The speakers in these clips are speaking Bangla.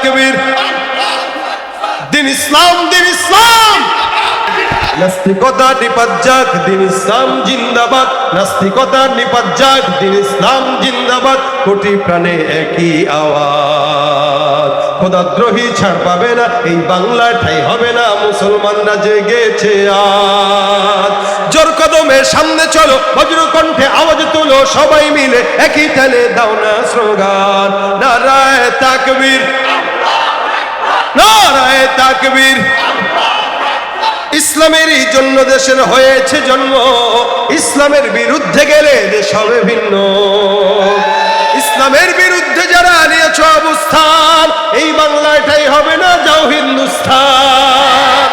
তাকবীর দিন ইসলাম দিন ইসলাম। নাস্তিকতা দিন ইসলাম জিন্দাবাদ। নাস্তিকতা দিন ইসলাম জিন্দাবাদ। কোটি প্রাণে একই আওয়াজ। খোদাদ্রোহী ছাড় পাবে না, এই ঠাই হবে না, মুসলমানরা জেগেছে আজ। জোর কদমে সামনে চলো, বজ্র কণ্ঠে আওয়াজ তুলো, সবাই মিলে একই তালে দাও না স্লোগান। নারায় তাকবীর। নারায় তাকবীর। ইসলামেরই জন্য দেশের হয়েছে জন্ম, ইসলামের বিরুদ্ধে গেলে দেশ হবে ভিন্ন। ইসলামের বিরুদ্ধে যারা নিয়েছ অবস্থান, এই বাংলাটাই হবে না যাও হিন্দুস্তান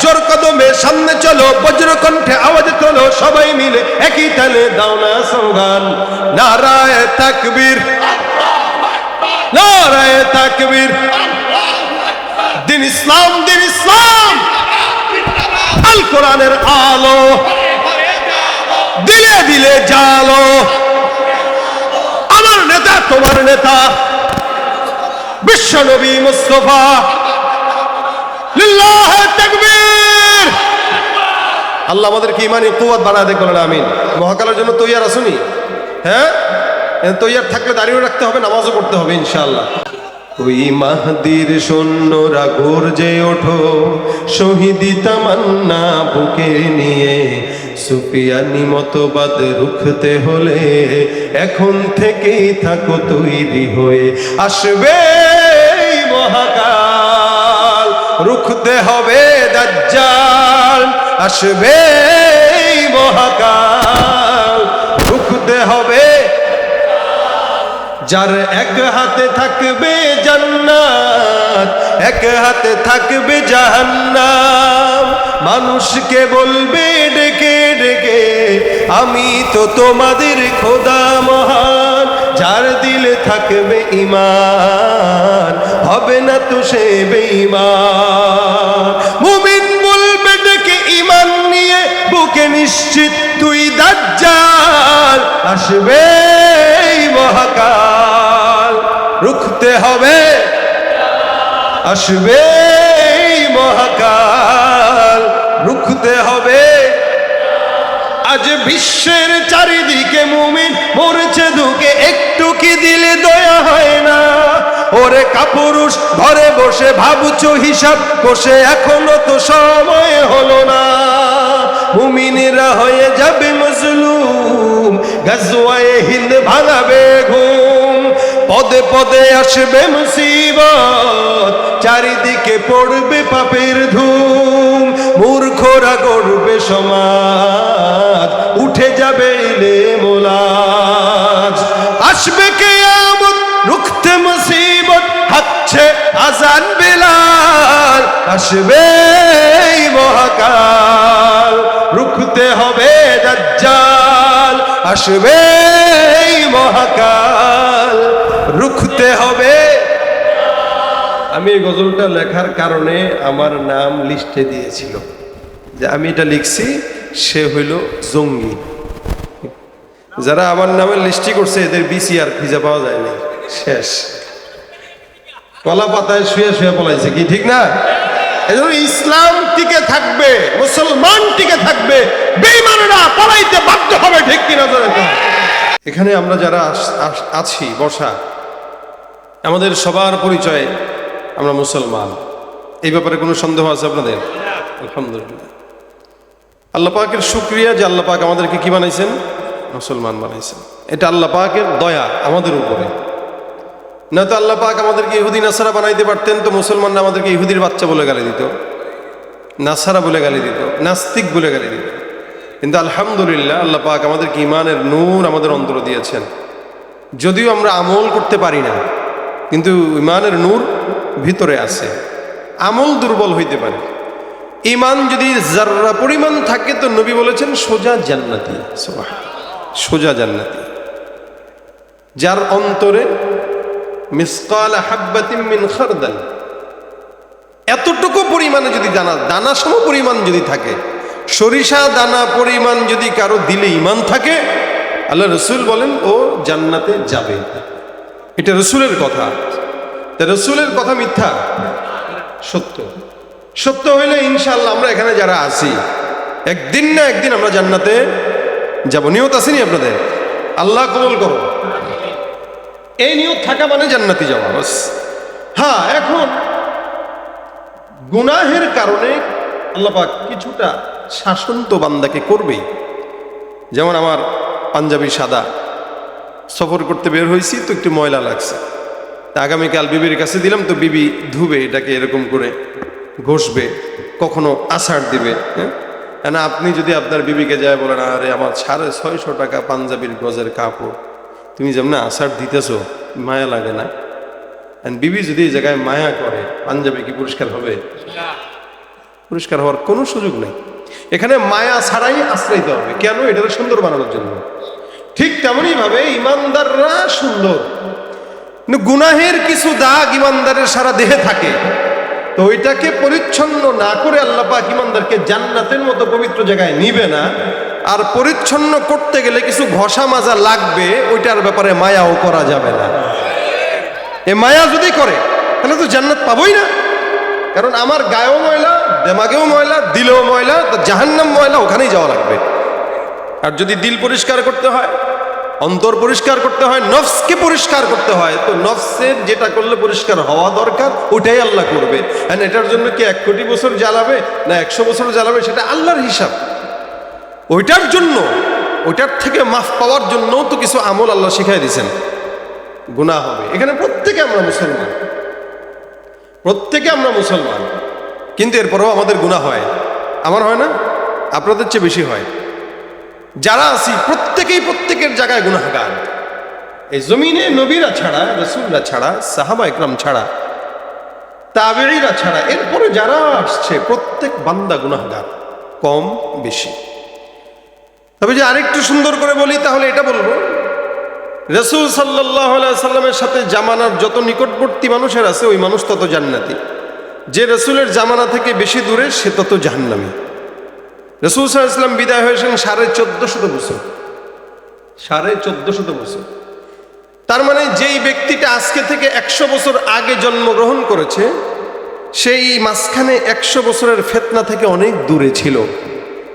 জোর কদমে সামনে চলো, বজ্রকণ্ঠে আওয়াজ তোলো, সবাই মিলে একই তালে দাও না সৌগান নারায় তাকবীর। নারায় তাকবীর। দিন ইসলাম দিন ইসলাম। আল কোরআনের আলো। দিলে দিলে জালো। আমার নেতা, তোমার নেতা। বিশ্ব নবী মুস্তফা আল্লাহ আমাদেরকে ইমানি কুয়াত বাড়া দেখ বলেন আমিন। মহাকালের জন্য তৈয়ার আসুনি হ্যাঁ? তৈয়ার থাকলে দাঁড়িয়ে রাখতে হবে, নামাজও পড়তে হবে, ইনশাআল্লাহ। ওই মাহদির সৈন্যরা গর্জে ওঠো, শহীদি তামান্না বুকে নিয়ে। সুফিয়ানি মতবাদ রুখতে হলে এখন থেকেই থাকো তৈরি হয়ে। আসবে মহাকাল, রুখতে হবে দাজ্জাল। আসবে মহাকাল, রুখতে হবে যার এক হাতে থাকবে জান্নাত, এক হাতে থাকবে জাহান্নাম। মানুষকে বলবে, ডেকে ডেকে, আমি তো তোমাদের খোদা মহান। যার দিলে থাকবে ইমান হবে না তো সে বেঈমান। মুমিন বলবে, ডেকে ইমান নিয়ে বুকে নিশ্চিত তুই দাজ্জাল। আসবে মহাকাল। রুখতে হবে। আসবে মহাকাল, রুখতে হবে। আজ বিশ্বের চারিদিকে মুমিন, মরছে দুকে, একটু কি দিলে দয়া হয় না? ওরে কাপুরুষ, ঘরে বসে ভাবছ হিসাব, বসে এখনও তো সময় হলো না। মুমিনেরা হয়ে যাবে মজলুম, গাজওয়ায়ে হিন্দ ভাঙাবে ঘুম। পদে পদে আসবে মুসিবত, চারিদিকে পড়বে পাপের ধুম, মূর্খরা গড়বে সমাজ, উঠে যাবে ইলে মোলাজ। আসবে কেয়ামত, রুখতে মুসিবত হাচ্ছে আজান বেলাল, আসবে মহাকাল, রুখতে হবে দাজ্জাল, আসবে মহাকাল। রুখতে হবে। আমি এই গজলটা লেখার কারণে আমার নাম লিস্টে দিয়েছিল। যে আমি এটা লিখছি, সে হইল জঙ্গি। যারা আমার নামে লিস্টি করছে, এদের বিসি আর খুঁজে পাওয়া যায়নি শেষ। কলা পাতায় শুয়ে শুয়ে পলাইছে কি, ঠিক না? ইসলাম টিকে থাকবে, মুসলমান টিকে থাকবে, বেঈমানেরা পলাইতে বাধ্য হবে, ঠিক কিনা এখানে আমরা যারা আছি, বসা আমাদের সবার পরিচয় আমরা মুসলমান। এই ব্যাপারে কোনো সন্দেহ আছে আপনাদের? আলহামদুলিল্লাহ। আল্লাহ পাকের শুক্রিয়া যে আল্লাহ পাক আমাদেরকে কি বানাইছেন? মুসলমান বানাইছেন। এটা আল্লাহ পাকের দয়া আমাদের উপরে। না তো আল্লাহ পাক আমাদেরকে ইহুদি, নাসারা বানাইতে পারতেন তো মুসলমানরা আমাদেরকে ইহুদির বাচ্চা বলে গালি দিত। নাসারা বলে গালি দিত, নাস্তিক বলে গালি দিত। কিন্তু আলহামদুলিল্লাহ আল্লাহ পাক আমাদেরকে ইমানের নূর আমাদের অন্তর দিয়েছেন। যদিও আমরা আমল করতে পারি না কিন্তু ইমানের নূর ভিতরে আছে। আমল দুর্বল হইতে পারে। ইমান যদি জাররা পরিমাণ থাকে, তো নবী বলেছেন, সোজা জান্নাতি। সোজা জান্নাতি। যার অন্তরে মিসকাল মিন খারদাল এতটুকু পরিমাণে যদি দানা দানা সম পরিমাণ যদি থাকে, সরিষা দানা পরিমাণ যদি কারও দিলে ইমান থাকে, আল্লাহ রসুল বলেন, ও জান্নাতে যাবে। এটা রসুলের কথা। তা রসুলের কথা মিথ্যা। সত্য। সত্য হইলে ইনশাল্লাহ আমরা এখানে যারা আছি, একদিন না একদিন আমরা জান্নাতে যাব। নিয়ত আসেনি আপনাদের? আল্লাহ কবুল করো। এই নিয়ত থাকা মানে জান্নাতি যাওয়া, বাস। হ্যাঁ এখন গুনাহের কারণে আল্লাপাক কিছুটা শাসন তো বান্দাকে করবেই। যেমন আমার পাঞ্জাবি সাদা। সফর করতে বের হয়েছি তো একটু ময়লা লাগছে। তা আগামীকাল বিবির কাছে দিলাম, তো বিবি ধুবে, এটাকে এরকম করে ঘষবে, কখনো আষাঢ় দিবে হ্যাঁ? না আপনি যদি আপনার বিবিকে যায় বলেন, আরে, আমার সাড়ে ছয়শো টাকা পাঞ্জাবির গজের কাপড়, তুমি যেমন আষাঢ় দিতেছো, মায়া লাগে না? বিবি যদি এই জায়গায় মায়া করে, পাঞ্জাবি কি পুরস্কার হবে? পুরস্কার হওয়ার কোনো সুযোগ নেই। এখানে মায়া ছাড়াই আশ্রয়িত হবে। কেন? এটাকে সুন্দর বানানোর জন্য। ঠিক তেমনই ভাবে ইমানদাররা সুন্দর। গুনাহের কিছু দাগ ইমানদারের সারা দেহে থাকে। তো ওইটাকে পরিচ্ছন্ন না করে আল্লাহ পাক ইমানদারকে জান্নাতের মতো পবিত্র জায়গায় নিবে না। আর পরিচ্ছন্ন করতে গেলে কিছু ঘষা মাজা লাগবে, ওইটার ব্যাপারে মায়াও করা যাবে না। এ মায়া যদি করে, তাহলে তো জান্নাত পাবই না। কারণ আমার গায়েও ময়লা, দেমাগেও ময়লা, দিলেও ময়লা, তো জাহান্নাম ময়লা ওখানেই যাওয়া লাগবে। আর যদি দিল পরিষ্কার করতে হয়, অন্তর পরিষ্কার করতে হয়, নফসকে পরিষ্কার করতে হয়, তো নফসের যেটা করলে পরিষ্কার হওয়া দরকার, ওটাই আল্লাহ করবে। আর এটার জন্য কি এক কোটি বছর জ্বালাবে না একশো বছর জ্বালাবে, সেটা আল্লাহর হিসাব। ওইটার জন্য, ওইটার থেকে মাফ পাওয়ার জন্য তো কিছু আমল আল্লাহ শিখাই দিয়েছেন। গুনাহ হবে। এখানে প্রত্যেকে আমরা মুসলমান। প্রত্যেকে আমরা মুসলমান। কিন্তু এরপরেও আমাদের গুনাহ হয়। আমার হয় না? আপনাদের চেয়ে বেশি হয়। যারা আছি, প্রত্যেকেই প্রত্যেকের জায়গায় গুনাহগার। এই জমিনে নবীরা ছাড়া, রসুলরা ছাড়া, সাহাবা একরাম ছাড়া তাবেড়িরা ছাড়া, এরপরে যারা আসছে, প্রত্যেক বান্দা গুনাহগার, কম, বেশি। তবে যে আরেকটু সুন্দর করে বলি, তাহলে এটা বলব। রসুল সাল্লাহ সাল্লামের সাথে জামানার যত নিকটবর্তী মানুষের আছে, ওই মানুষ তত জান্নাতি। যে রসুলের জামানা থেকে বেশি দূরে, সে তত জাহান্নামী। সাল্লাহ ইসলাম বিদায় হয়েছেন সাড়ে চোদ্দ শত বছর। সাড়ে চোদ্দ শত বছর। তার মানে যেই ব্যক্তিটা আজকে থেকে একশো বছর আগে জন্মগ্রহণ করেছে, সেই মাঝখানে একশো বছরের ফেতনা থেকে অনেক দূরে ছিল।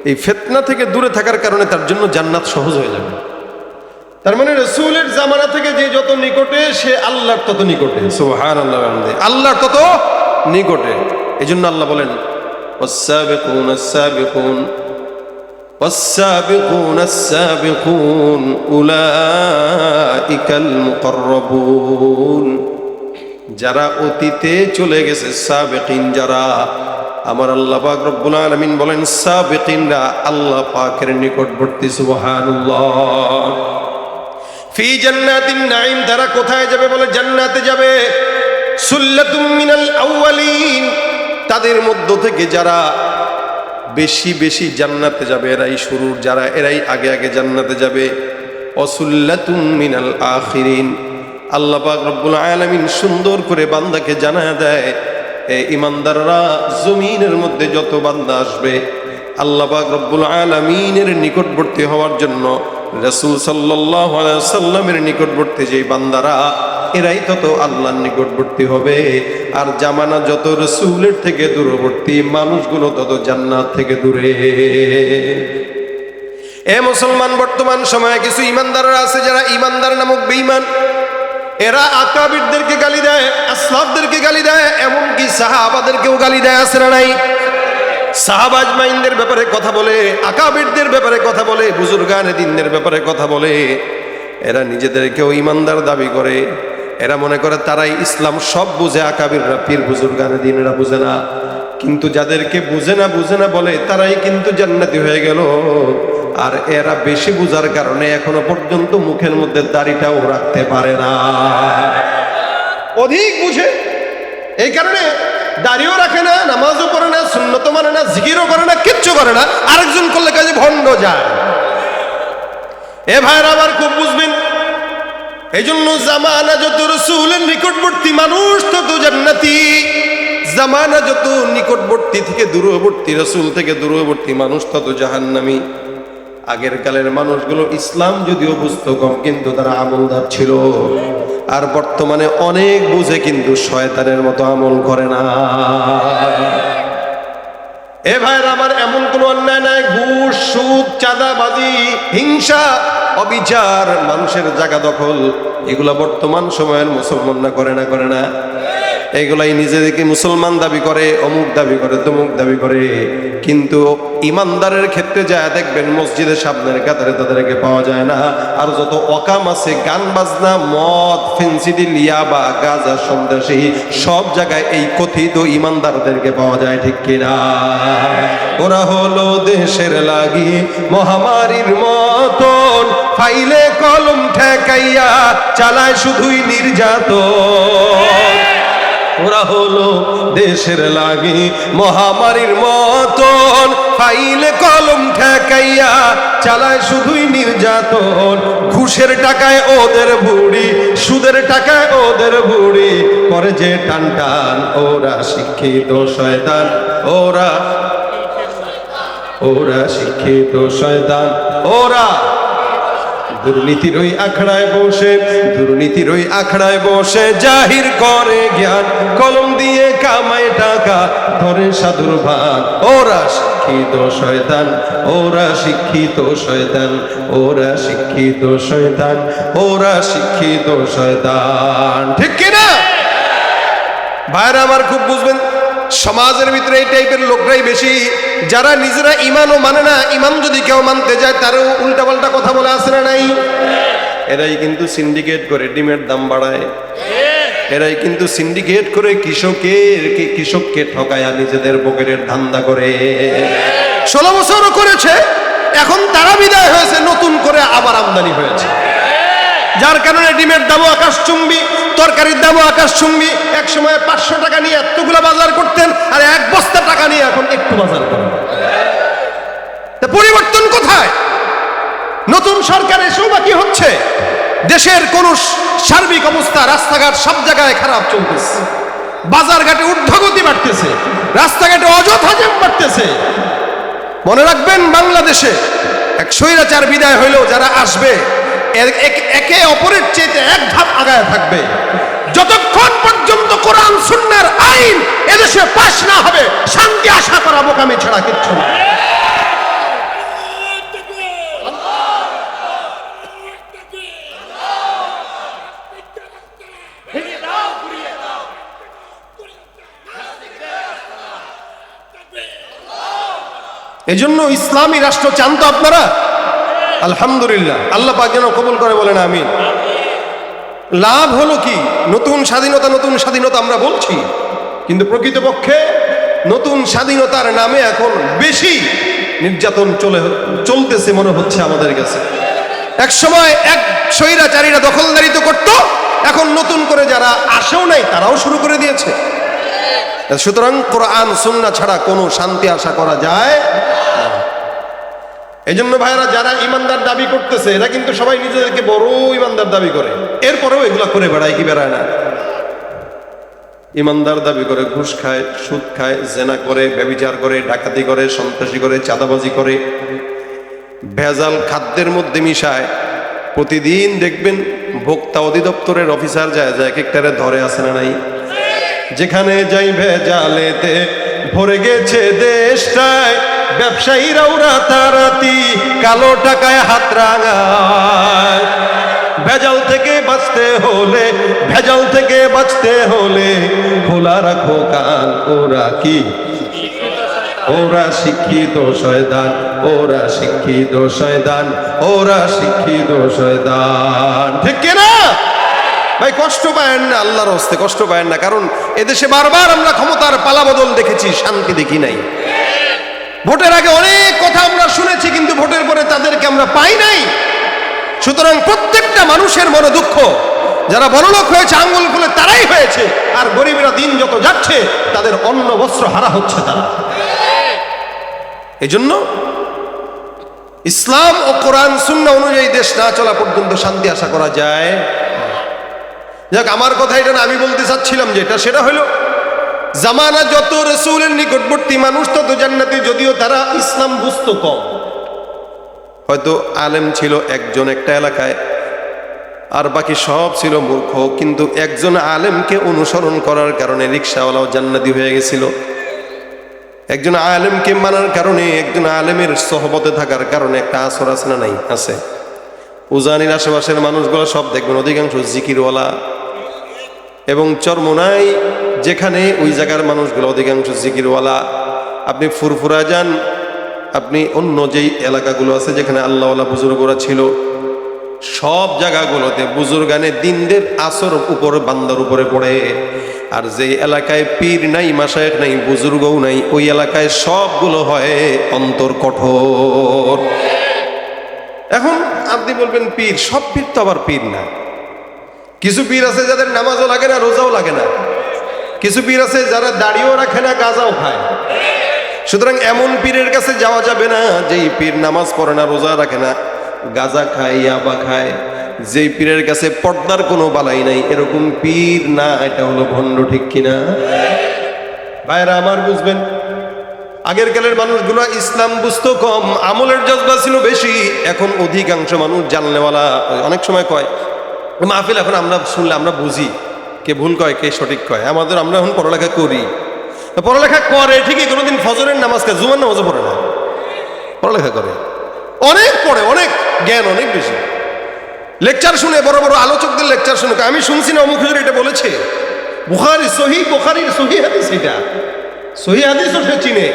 এই ফেতনা থেকে দূরে থাকার কারণে তার জন্য জান্নাত সহজ হয়ে যাবে। তার মানে রসুলের জামানা থেকে যে যত নিকটে, সে আল্লাহর তত নিকটে। আল্লাহ আল্লাহর তত নিকটে। এই জন্য আল্লাহ বলেন والسابقون السابقون والسابقون السابقون أولئك المقربون যারা অতীতে চলে গেছে সাবেকিন যারা আমার আল্লাহ পাক রব্বুল আলামিন বলেন সাবেকিনরা আল্লাহ পাকের নিকটবর্তী সুবহানাল্লাহ ফি জান্নাতিন নাঈম তারা কোথায় যাবে বলে জান্নাতে যাবে সুল্লাতুম মিনাল আউয়ালিন তাদের মধ্য থেকে যারা বেশি বেশি জান্নাতে যাবে, এরাই শুরুর, যারা এরাই আগে আগে জান্নাতে যাবে। মিনাল আখিরিন। আল্লাহ রব্বুল আলামিন সুন্দর করে বান্দাকে জানা দেয়, এ ইমানদাররা, জমিনের মধ্যে যত বান্দা আসবে, আল্লাহ রব্বুল আলামিনের নিকটবর্তী হওয়ার জন্য রসুল সাল্লামের নিকটবর্তী যেই বান্দারা, এরাই তত আল্লাহর নিকটবর্তী হবে। আর জামানা যত রসুলের থেকে দূরবর্তী, মানুষগুলো তত জান্নাত থেকে দূরে। এ মুসলমান, বর্তমান সময়ে কিছু ইমানদাররা আছে যারা ইমানদার নামক বেঈমান। এরা আকাবিরদেরকে গালি দেয় আসলাফদেরকে গালি দেয়, এমনকি সাহাবাদেরকেও গালি দেয় না নাই? সাহাবাজ মাইনদের ব্যাপারে কথা বলে, আকাবিরদের ব্যাপারে কথা বলে বুজুর্গানে দিনদের ব্যাপারে কথা বলে। এরা নিজেদেরকেও ইমানদার দাবি করে। এরা মনে করে তারাই ইসলাম সব বুঝে, আকাবিররা পীর বুজুর্গানে দিনেরা বুঝে না। কিন্তু যাদেরকে বুঝে না বুঝে না বলে, তারাই কিন্তু জান্নাতি হয়ে গেল। আর এরা বেশি বুঝার কারণে এখনও পর্যন্ত মুখের মধ্যে দাড়িটাও রাখতে পারে না। অধিক বুঝে। এই কারণে দাড়িও রাখে না, নামাজও পড়ে না সুন্নত মানে না, জিকিরও করে না, কিচ্ছু করে না। আরেকজন করলে কাজে ভণ্ড যায়। এ ভাইয়ের আবার খুব বুঝবেন এই জন্য জামানা যত রসুলের নিকটবর্তী মানুষ, তত জান্নাতি। জামানা যত নিকটবর্তী থেকে দূরবর্তী, রসুল থেকে দূরবর্তী মানুষ, তত জাহান্নামী। আগের কালের মানুষগুলো ইসলাম যদিও বুঝতো কম, কিন্তু তারা আমলদার ছিল। আর বর্তমানে অনেক বুঝে কিন্তু শয়তানের মতো আমল করে না। এ ভাইরা আমার এমন কোন অন্যায় নাই, ঘুষ, সুদ, চাঁদাবাজি, হিংসা, অবিচার, মানুষের জায়গা দখল, এগুলা বর্তমান সময়ের মুসলমানরা করে না করে না। এগুলাই নিজেদেরকে মুসলমান দাবি করে, অমুক দাবি করে, তমুক দাবি করে। কিন্তু ইমানদারের ক্ষেত্রে যায় দেখবেন মসজিদের সামনের কাতারে তাদেরকে পাওয়া যায় না। আর যত অকাম আছে, গান বাজনা, মদ, ফেন্সিডি, লিয়াবা, গাজা, সন্ত্রাসী, সব জায়গায় এই কথিত ইমানদারদেরকে পাওয়া যায়, ঠিক কিনা ওরা হলো দেশের লাগি, মহামারীর মতন। ফাইলে কলম ঠেকাইয়া চালায় শুধুই নির্যাতন। ওরা হলো দেশের লাগি মহামারীর মতন। ফাইলে, কলম ঠেকাইয়া চালায় শুধুই নির্যাতন। ঘুষের টাকায় ওদের বুড়ি, সুদের টাকায় ওদের বুড়ি। করে যে টান টান, ওরা শিক্ষিত শয়তান। ওরা ওরা শিক্ষিত শয়তান। ওরা দুর্নীতির ওই আখড়ায় বসে, দুর্নীতির ওই আখড়ায় বসে জাহির করে জ্ঞান, কলম দিয়ে কামায় টাকা, ধরে সাধুর ভান ওরা শিক্ষিত শয়তান, ওরা শিক্ষিত শয়তান, ওরা শিক্ষিত শয়তান, ওরা শিক্ষিত শয়তান। ঠিক কিনা? ভাইরা আমার খুব বুঝবেন সমাজের ভিতরে এই টাইপের লোকরাই বেশি। যারা নিজেরা ইমানও মানে না ইমান যদি কেউ মানতে যায়, তারও উল্টাপাল্টা কথা বলে আসে না নাই? এরাই কিন্তু সিন্ডিকেট করে, ডিমের দাম বাড়ায়। এরাই কিন্তু সিন্ডিকেট করে, কৃষকের কৃষককে ঠকায়া নিজেদের পকেটের ধান্দা করে। ষোলো বছরও করেছে, এখন তারা বিদায় হয়েছে, নতুন করে আবার আমদানি হয়েছে। যার কারণে ডিমের দামও আকাশ চুম্বি তরকারির দামও আকাশ চুম্বি। এক সময় পাঁচশো টাকা নিয়ে এতগুলো বাজার করতেন আর এক বস্তা টাকা নিয়ে এখন একটু বাজার করেন। পরিবর্তন কোথায়? নতুন সরকার এসেও বা কি হচ্ছে? দেশের কোন সার্বিক অবস্থা রাস্তাঘাট সব জায়গায় খারাপ চলতেছে। বাজার ঘাটে ঊর্ধ্বগতি বাড়তেছে। রাস্তাঘাটে অযথা জ্যাম বাড়তেছে। মনে রাখবেন, বাংলাদেশে এক স্বৈরাচার বিদায় হইলেও যারা আসবে এক- অপরের চেয়ে এক ধাপ আগায় থাকবে। যতক্ষণ পর্যন্ত কোরআন, সুন্নার আইন এদেশে পাশ না হবে শান্তি আশা করা বোকামি ছাড়া কিচ্ছু এজন্য ইসলামী রাষ্ট্র চান তো আপনারা? আলহামদুলিল্লাহ। আল্লাহ পাক যেন কবুল করে বলেন আমি লাভ হলো কি? নতুন স্বাধীনতা নতুন স্বাধীনতা আমরা বলছি। কিন্তু প্রকৃতপক্ষে নতুন স্বাধীনতার নামে এখন বেশি নির্যাতন চলে চলতেছে মনে হচ্ছে আমাদের কাছে। এক সময় এক স্বৈরাচারীরা দখলদারিত্ব করত, এখন নতুন করে যারা আসেও নাই, তারাও শুরু করে দিয়েছে। সুতরাং কোরআন সুন্না ছাড়া কোনো শান্তি আশা করা যায় এই জন্য ভাইরা যারা ইমানদার দাবি করতেছে, এরা কিন্তু সবাই নিজেদেরকে বড় ইমানদার দাবি করে। এরপরেও এগুলা করে বেড়ায়, কি বেড়ায় না? ইমানদার দাবি করে, ঘুষ খায়, সুদ খায়, জেনা করে, ব্যবিচার করে, ডাকাতি করে, সন্ত্রাসী করে, চাঁদাবাজি করে। ভেজাল খাদ্যের মধ্যে মিশায়। প্রতিদিন দেখবেন ভোক্তা অধিদপ্তরের অফিসার যায় যায় এক একটারে ধরে আসে না নাই? যেখানে যাই ভেজালেতে ভরে গেছে দেশটায় ব্যবসায়ীরাও রাতারাতি কালো টাকায় হাত রাঙায়। ভেজাল থেকে বাঁচতে হলে, ভেজাল থেকে বাঁচতে হলে খোলা রাখো কান, ওরা কি? ওরা শিক্ষিত শয়তান, ওরা শিক্ষিত শয়তান, ওরা শিক্ষিত শয়তান। ঠিক কিনা? ভাই, কষ্ট পায়েন না আল্লাহর হস্তে, কষ্ট পায়েন না, কারণ এদেশে বারবার আমরা ক্ষমতার পালাবদল দেখেছি, শান্তি দেখি নাই। ভোটের আগে অনেক কথা আমরা শুনেছি, কিন্তু ভোটের পরে তাদেরকে আমরা পাই নাই। সুতরাং প্রত্যেকটা মানুষের মনে দুঃখ। যারা বড়লোক হয়েছে, আঙ্গুল খুলে তারাই হয়েছে। আর গরিবরা দিন যত যাচ্ছে, তাদের অন্ন, বস্ত্র হারা হচ্ছে তারা। এই জন্য ইসলাম ও কোরআন শূন্য অনুযায়ী দেশ না চলা পর্যন্ত শান্তি আশা করা যায়। যাক, আমার কথা এটা না, আমি বলতে চাচ্ছিলাম যেটা সেটা হলো জামানা যত রসুলের নিকটবর্তী মানুষ, তত জান্নাতি যদিও তারা ইসলাম বুঝতো কম। হয়তো আলেম ছিল একজন একটা এলাকায়, আর বাকি সব ছিল মূর্খ, কিন্তু একজন আলেমকে অনুসরণ করার কারণে রিক্সাওয়ালাও জান্নাতি হয়ে গেছিল। একজন আলেমকে মানার কারণে একজন আলেমের সহবতে থাকার কারণে একটা আসর আছে না নাই? আছে। উজানির আশেপাশের মানুষগুলো সব দেখবেন, অধিকাংশ জিকিরওয়ালা এবং চরমোনাই যেখানে ওই জায়গার মানুষগুলো, অধিকাংশ জিকিরওয়ালা, আপনি ফুরফুরা যান, আপনি অন্য যেই এলাকাগুলো আছে যেখানে আল্লাহওয়ালা বুজুর্গরা ছিল, সব জায়গাগুলোতে বুজুর্গানে দিনদের আসর উপর, বান্দার উপরে পড়ে। আর যে এলাকায় পীর নাই মাসায়েক নাই, বুজুর্গও নাই, ওই এলাকায় সবগুলো হয় অন্তর কঠোর। এখন আপনি বলবেন পীর, সব পীর তো আবার পীর না। কিছু পীর আছে যাদের নামাজও লাগে না, রোজাও লাগে না। কিছু পীর আছে যারা দাড়িও রাখে না, গাঁজাও খায়। সুতরাং এমন পীরের কাছে যাওয়া যাবে না, যেই পীর নামাজ পড়ে না, রোজা রাখে না, গাঁজা খায়, ইয়াবা খায়। যেই পীরের কাছে পর্দার কোনো বালাই নাই, এরকম পীর না, এটা হলো ভণ্ড, ঠিক কিনা? ভাইরা আমার বুঝবেন, আগের কালের মানুষগুলো ইসলাম বুঝতো কম, আমলের জজবা ছিল বেশি, এখন অধিকাংশ মানুষ জানলেওয়ালা, অনেক সময় কয়, মাহফিল এখন আমরা শুনলে আমরা বুঝি। কে ভুল কয়, কে সঠিক কয়? আমাদের আমরা এখন পড়ালেখা করি। পড়ালেখা করে ঠিকই, কোনোদিন ফজরের নামাজ খায় জুমার নামাজও পড়ে না। পড়ালেখা করে। অনেক পড়ে, অনেক জ্ঞান অনেক বেশি। লেকচার শুনে, বড় বড় আলোচকদের লেকচার শুনে আমি শুনছি না, অমুক হুজুর এটা বলেছে। বুখারি সহি বুখারির সহি হাদিস এটা। সহি হাদিস সে চিনে,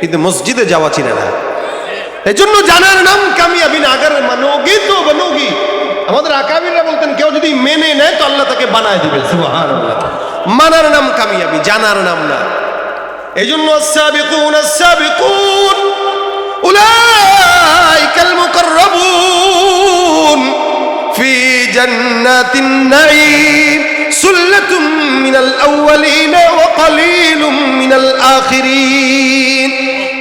কিন্তু মসজিদে যাওয়া চিনে না। এই জন্য জানার নাম কামিয়াবি না আগার মানোগি তো বানোগি আমাদের আকাবিররা বলতেন, কেউ যদি মেনে নেয় তো আল্লাহ তাকে বানায় দিবে সুবাহান মানার নাম কামিয়াবি, জানার নাম না। এই জন্য সাবিকুন সাবিকুন উলাইকাল মুকাররাবুন, ফি জান্নাতিন নাঈম, সুল্লাতুম মিনাল আউয়ালিন ওয়া কালিলুম মিনাল আখিরিন।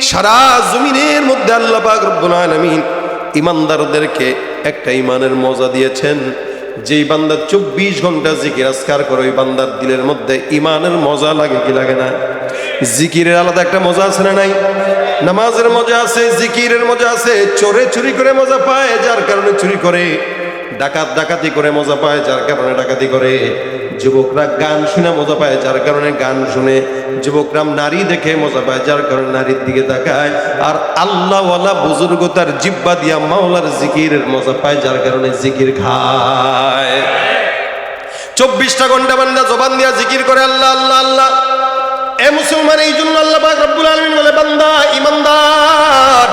সারা জমিনের মধ্যে আল্লাহ রব্বুল আলামিন ইমানদারদেরকে একটা ইমানের মজা দিয়েছেন, যেই বান্দার চব্বিশ ঘণ্টা জিকির আজকার করে, ওই বান্দার দিলের মধ্যে ইমানের মজা লাগে কি লাগে না? জিকিরের আলাদা একটা মজা আছে না নাই? নামাজের মজা আছে, জিকিরের মজা আছে, চোরে চুরি করে মজা পায়, যার কারণে চুরি করে। ডাকাত ডাকাতি করে মজা পায়, যার কারণে ডাকাতি করে। যুবকরা গান শুনে মজা পায়, যার কারণে গান শুনে। যুবকরা নারী দেখে মজা পায়, যার কারণে নারীর দিকে তাকায়। আর আল্লাহওয়ালা বুজুর্গ তার জিব্বা দিয়া মাওলার জিকিরের মজা পায়, যার কারণে জিকির খায়। চব্বিশটা ঘণ্টা বান্দা জবান দিয়া জিকির করে, আল্লাহ আল্লাহ আল্লাহ। এ মুসলমান, এই জন্য আল্লাহ রব্বুল আলামিন বলে, বান্দা, ইমানদার।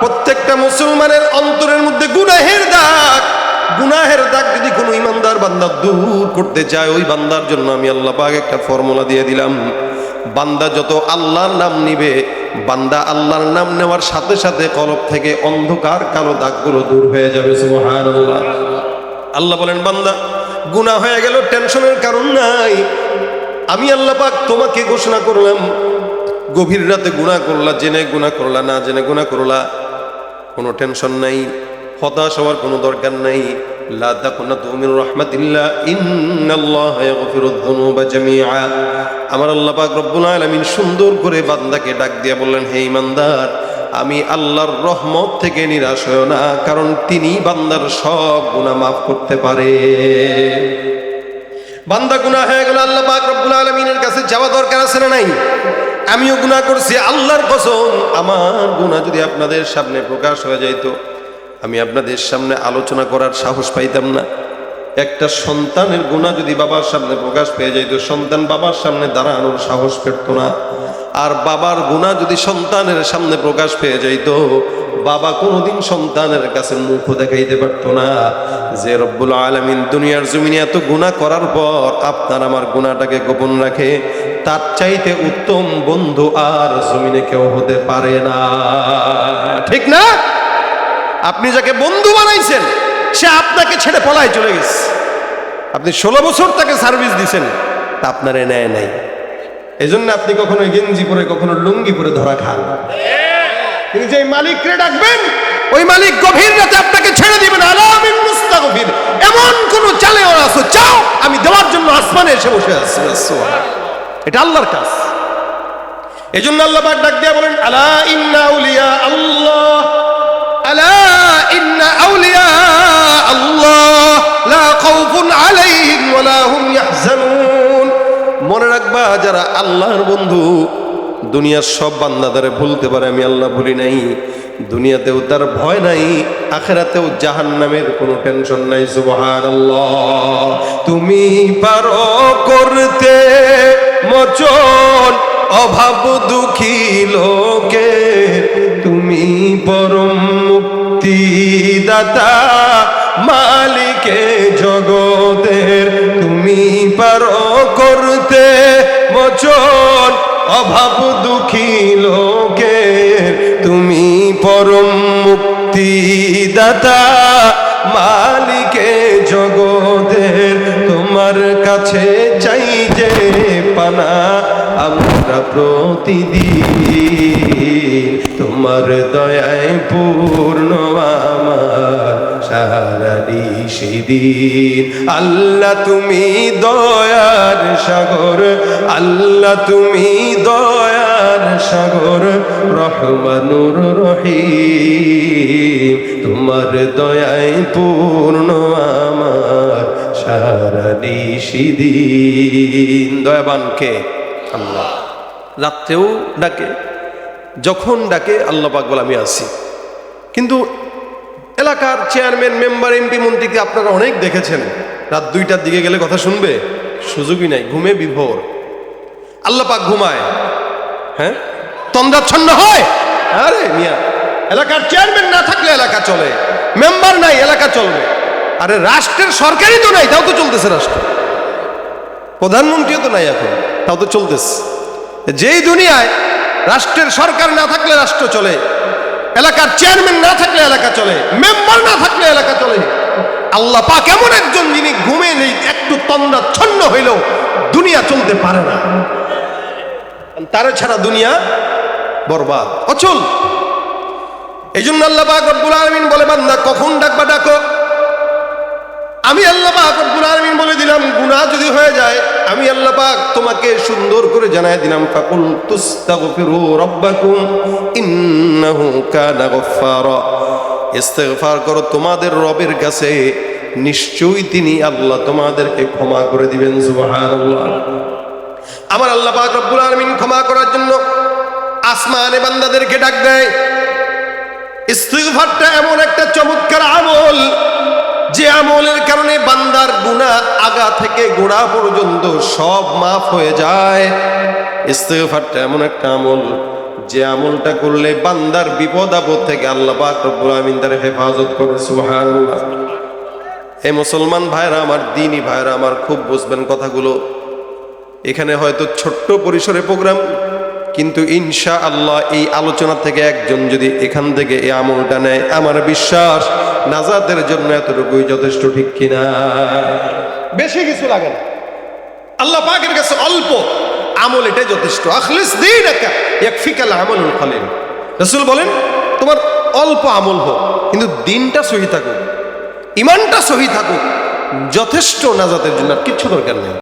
প্রত্যেকটা মুসলমানের অন্তরের মধ্যে গুনাহের দাগ। গুনাহের দাগ যদি কোনো ইমানদার বান্দা দূর করতে চায়, ওই বান্দার জন্য আমি আল্লাহ পাক একটা ফর্মুলা দিয়ে দিলাম। বান্দা যত আল্লাহর নাম নিবে, বান্দা আল্লাহর নাম নেওয়ার সাথে সাথে কলব থেকে অন্ধকার কালো দাগগুলো দূর হয়ে যাবে, সুবহানাল্লাহ। আল্লাহ বলেন, বান্দা, গুনাহ হয়ে গেল, টেনশনের কারণ নাই। আমি আল্লাহ পাক তোমাকে ঘোষণা করলাম, গভীর রাতে গুণা করলা, জেনে গুণা করলা, না জেনে গুণা করলা, কোনো টেনশন নাই। হতাশ হওয়ার কোনো দরকার নাই। সুন্দর করে বান্দাকে ডাক দিয়ে বললেন, হে ইমানদার, আমি আল্লাহর রহমত থেকে নিরাশ হয়েও না, কারণ তিনি বান্দার সব গুনাহ মাফ করতে পারে। বান্দা গুনাহ হয়ে গেল, আল্লাহ পাক রব্বুল আলামিনের কাছে যাওয়া দরকার আছে না নাই? আমিও গুনাহ করছি, আল্লাহর কসম, আমার গুনাহ যদি আপনাদের সামনে প্রকাশ হয়ে যাইতো আমি আপনাদের সামনে আলোচনা করার সাহস পাইতাম না। একটা সন্তানের গুণা যদি বাবার সামনে প্রকাশ পেয়ে যাইত, সন্তান বাবার সামনে দাঁড়ানোর সাহস পেত না। আর বাবার গুণা যদি সন্তানের সামনে প্রকাশ পেয়ে যাইত, বাবা কোনোদিন সন্তানের কাছে মুখ দেখাইতে পারতো না। যে রব্বুল আলমিন দুনিয়ার জমিনে এত গুণা করার পর আপনার আমার গুণাটাকে গোপন রাখে, তার চাইতে উত্তম বন্ধু আর জমিনে কেউ হতে পারে না। ঠিক না? আপনি যাকে বন্ধু বানাইছেন, সে আপনাকে ছেড়ে পলায় চলে গেছে। আপনি ষোলো বছর তাকে সার্ভিস দিছেন, তা আপনার নেয় নাই। জন্য আপনি কখনো গেঞ্জি পরে, কখনো লুঙ্গি পরে ধরা খান তিনি যে মালিককে ডাকবেন, ওই মালিক গভীর রাতে আপনাকে ছেড়ে দিবেন। আলামিন মুস্তাগফির। এমন কোন চালে আসো চাও আমি দেওয়ার জন্য আসমানে এসে বসে আছি। এটা আল্লাহর কাজ। এই জন্য আল্লাহ পাক ডাক দিয়া বলেন, আলা ইন্না ইয়াহজানুন মনে রাখবা, যারা আল্লাহর বন্ধু, দুনিয়ার সব বান্দাদারে ভুলতে পারে, আমি আল্লাহ ভুলি নাই। দুনিয়াতেও তার ভয় নাই, আখেরাতেও জাহান নামের কোনো টেনশন নাই সুবহান তুমি পারো করতে, মচন, অভাব দুঃখী লোকে। তুমি পরম মুক্তিদাতা, মালিকে জগতের পারো করতে বচন অভাব দুঃখী লোকে তুমি পরম মুক্তিদাতা, মালিকে জগতের। তোমার কাছে চাই যে পানা আমরা প্রতিদিন তোমার দয়ায় পূর্ণ আমার সারানি সেদিন আল্লাহ তুমি দয়ার সাগর, আল্লাহ তুমি দয়ার সাগর, রহমানুর রহিম। তোমার দয়ায় পূর্ণ আমার সারানি সেদিন দয়াবানকে আল্লাহ রাত্রেও ডাকে, যখন ডাকে, আল্লাহ পাক বলে, আমি আসি কিন্তু এলাকার চেয়ারম্যান, মেম্বার, এমপি, মন্ত্রীকে আপনারা অনেক দেখেছেন। রাত দুইটার দিকে গেলে কথা শুনবে? সুযোগই নাই, ঘুমে বিভোর। আল্লাহ পাক ঘুমায়। হ্যাঁ? তন্দ্রাচ্ছন্ন হয়। আরে মিয়া, এলাকার চেয়ারম্যান না থাকলে এলাকা চলে, মেম্বার নাই, এলাকা চলবে। আরে রাষ্ট্রের সরকারই তো নাই, তাও তো চলতেছে রাষ্ট্র। প্রধানমন্ত্রীও তো নাই এখন। তাও তো চলতেছে। যেই দুনিয়ায় রাষ্ট্রের সরকার না থাকলে রাষ্ট্র চলে, এলাকার চেয়ারম্যান না থাকলে এলাকা চলে মেম্বার না থাকলে এলাকা চলে, আল্লাহ পাক এমন একজন যিনি ঘুমে নেই একটু তন্দ্রাচ্ছন্ন হইলেও দুনিয়া চলতে পারে না। তার ছাড়া দুনিয়া বরবাদ। অচল। এই জন্য আল্লাহ পাক রব্বুল আলমিন বলে, বান্দা, কখন ডাকবা, ডাকো? আমি আল্লাহ পাক রব্বুল আলামিন বলে দিলাম, গুনাহ যদি হয়ে যায়, আমি আল্লাহ পাক তোমাকে সুন্দর করে জানাই দিলাম, ফাকুল তুস্তাগফিরু রাব্বাকুম, ইন্নাহু কানা গফফারা। ইস্তেগফার করো, তোমাদের রবের কাছে নিশ্চয়ই তিনি আল্লাহ তোমাদেরকে ক্ষমা করে দিবেন, সুবহানাল্লাহ। আমার আল্লাহ পাক রব্বুল আলামিন ক্ষমা করার জন্য আসমানে বান্দাদেরকে ডাক দেয়, ইস্তিগফারটা এমন একটা চমৎকার আমল যে আমলের কারণে বান্দার গুণা আগা থেকে গোড়া পর্যন্ত সব মাফ হয়ে যায়। ইস্তেগফারটা এমন একটা আমল, যে আমলটা করলে বান্দার বিপদ আপদ থেকে আল্লাহ রব্বুল তার হেফাজত করে এই মুসলমান ভাইরা আমার, দিনী ভাইরা আমার, খুব বুঝবেন কথাগুলো। এখানে হয়তো ছোট্ট পরিসরে প্রোগ্রাম, কিন্তু ইনশা আল্লাহ এই আলোচনা থেকে একজন যদি এখান থেকে এই আমলটা নেয়, আমার বিশ্বাস নাজাতের জন্য এতটুকুই যথেষ্ট, ঠিক কিনা? বেশি কিছু লাগে না। আল্লাহ পাকের কাছে অল্প। আমল এটাই যথেষ্ট। আখলিস দিন একা এক ফিকাল আমল ফলেন রসুল বলেন, তোমার অল্প আমল হোক, কিন্তু দিনটা সহি থাকুক ইমানটা সহি থাকুক, যথেষ্ট নাজাতের জন্য আর কিচ্ছু দরকার নেই।